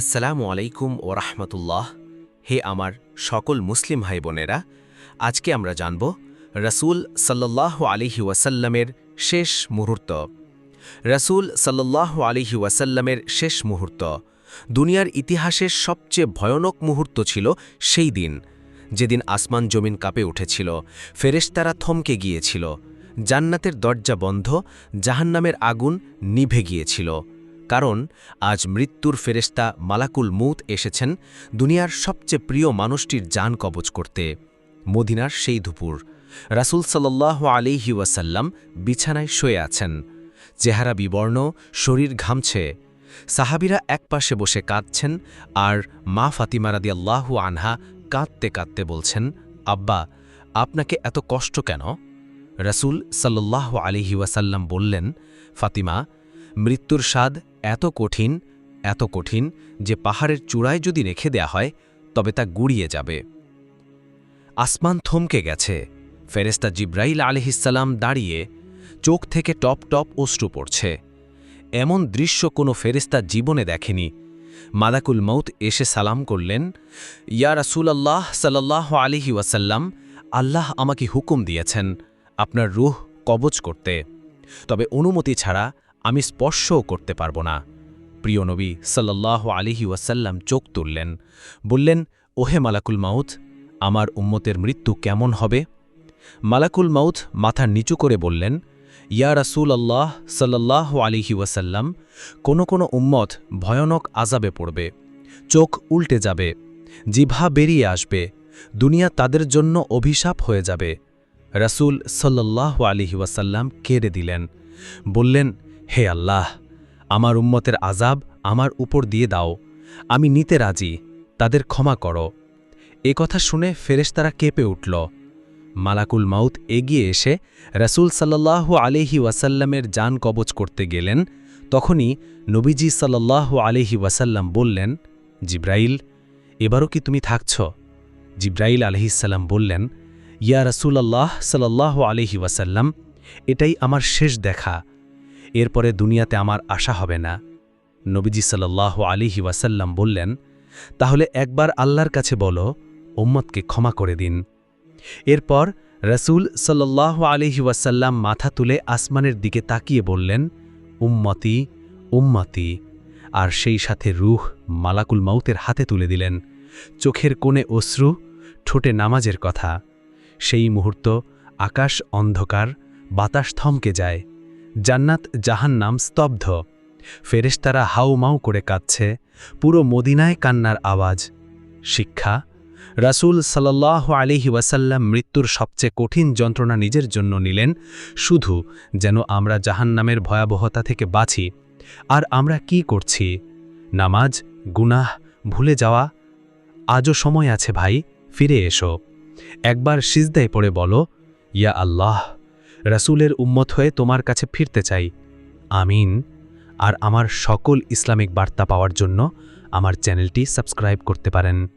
আসসালামু আলাইকুম ও রাহমাতুল্লাহ। হে আমার সকল মুসলিম ভাই বোনেরা আজকে আমরা জানব রসুল সাল্লাহ আলিহি ওয়াসাল্লামের শেষ মুহূর্ত। রসুল সাল্লাহ আলিহি ওয়াসাল্লামের শেষ মুহূর্ত, দুনিয়ার ইতিহাসের সবচেয়ে ভয়ানক মুহূর্ত ছিল সেই দিন, যেদিন আসমান জমিন কাঁপে উঠেছিল, ফেরেশতারা থমকে গিয়েছিল, জান্নাতের দরজা বন্ধ, জাহান্নামের আগুন নিভে গিয়েছিল। কারণ, আজ মৃত্যুর ফেরেস্তা মালাকুল মৌত এসেছেন দুনিয়ার সবচেয়ে প্রিয় মানুষটির যান কবচ করতে। মদিনার সেই দুপুর। রাসুল সাল্লাহ আলিহি ওয়াসাল্লাম বিছানায় শুয়ে আছেন। চেহারা বিবর্ণ, শরীর ঘামছে। সাহাবিরা একপাশে বসে কাঁদছেন আর মা ফাতিমা রাদি আল্লাহু আনহা কাঁদতে কাঁদতে বলছেন, আব্বা, আপনাকে এত কষ্ট কেন? রাসুল সাল্লাহ আলিহি ওয়াসাল্লাম বললেন, ফাতিমা মৃত্যুর স্বাদ এত কঠিন এত কঠিন যে পাহাড়ের চূড়ায় যদি রেখে দেয়া হয়, তবে তা গুড়িয়ে যাবে। আসমান থমকে গেছে। ফেরেস্তা জিব্রাইল আলহিসাল্লাম দাঁড়িয়ে চোখ থেকে টপ টপ অশ্রু পড়ছে। এমন দৃশ্য কোনো ফেরেস্তা জীবনে দেখেনি। মাদাকুল মৌত এসে সালাম করলেন, ইয়া রাসুল আল্লাহ সাল্লাহ আলিহি ওয়াসাল্লাম, আল্লাহ আমাকে হুকুম দিয়েছেন আপনার রুহ কবচ করতে। তবে অনুমতি ছাড়া আমি স্পর্শও করতে পারব না। প্রিয় নবী সাল্লাহ আলিহি ওয়াসাল্লাম চোখ তুললেন, বললেন, ওহে মালাকুল মাউথ আমার উম্মতের মৃত্যু কেমন হবে? মালাকুল মাউথ মাথা নিচু করে বললেন, ইয়া রাসুল আল্লাহ সাল্লাহ আলিহি ওয়াসাল্লাম, কোনো কোনো উম্মত ভয়ানক আজাবে পড়বে, চোখ উল্টে যাবে জিভা বেরিয়ে আসবে, দুনিয়া তাদের জন্য অভিশাপ হয়ে যাবে। রাসূল সাল্লাহ আলিহি ওয়াসাল্লাম কেড়ে দিলেন, বললেন হে আল্লাহ, আমার উম্মতের আজাব আমার উপর দিয়ে দাও। আমি নিতে রাজি, তাদের ক্ষমা করো। এ কথা শুনে ফেরেশতারা কেঁপে উঠল। মালাকুল মাউত এগিয়ে এসে রাসূল সাল্লাহ আলিহি ওয়াসাল্লামের যান কবচ করতে গেলেন। তখনই নবীজি সাল্লাহ আলিহি ওয়াসাল্লাম বললেন, জিব্রাইল, এবারও কি তুমি থাকছ? জিব্রাইল আলহিসাল্লাম বললেন, ইয়া রাসূল আল্লাহ সাল্লাহ আলিহি ওয়াসাল্লাম, এটাই আমার শেষ দেখা। এরপরে দুনিয়াতে আমার আশা হবে না। নবীজি সাল্লাহ আলিহি ওয়াসাল্লাম বললেন, তাহলে একবার আল্লাহর কাছে বলো, উম্মতকে ক্ষমা করে দিন। এরপর রসুল সাল্লাহ আলিহি ওয়াসাল্লাম মাথা তুলে আসমানের দিকে তাকিয়ে বললেন, উম্মতি উম্মতি। আর সেই সাথে রুহ মালাকুল মাউতের হাতে তুলে দিলেন। চোখের কোণে অশ্রু, ঠোঁটে নামাজের কথা। সেই মুহূর্ত আকাশ অন্ধকার, বাতাস থমকে যায়। জান্নাত জাহান্নাম স্তব্ধ। ফেরেশতারা হাউমাউ করে কাঁদছে, পুরো মদিনায় কান্নার আওয়াজ। শিক্ষা, রাসূল সাল্লাহ আলিহি ওয়াসাল্লাম মৃত্যুর সবচেয়ে কঠিন যন্ত্রণা নিজের জন্য নিলেন, শুধু যেন আমরা জাহান্নামের ভয়াবহতা থেকে বাঁচি। আর আমরা কি করছি? নামাজ, গুনাহ, ভুলে যাওয়া? আজও সময় আছে ভাই, ফিরে এসো। একবার সিজদায় পড়ে বলো, ইয়া আল্লাহ। রাসূলের উম্মত হয়ে তোমার কাছে ফিরতে চাই। আমিন। আর আমার সকল ইসলামিক বার্তা পাওয়ার জন্য আমার চ্যানেলটি সাবস্ক্রাইব করতে পারেন।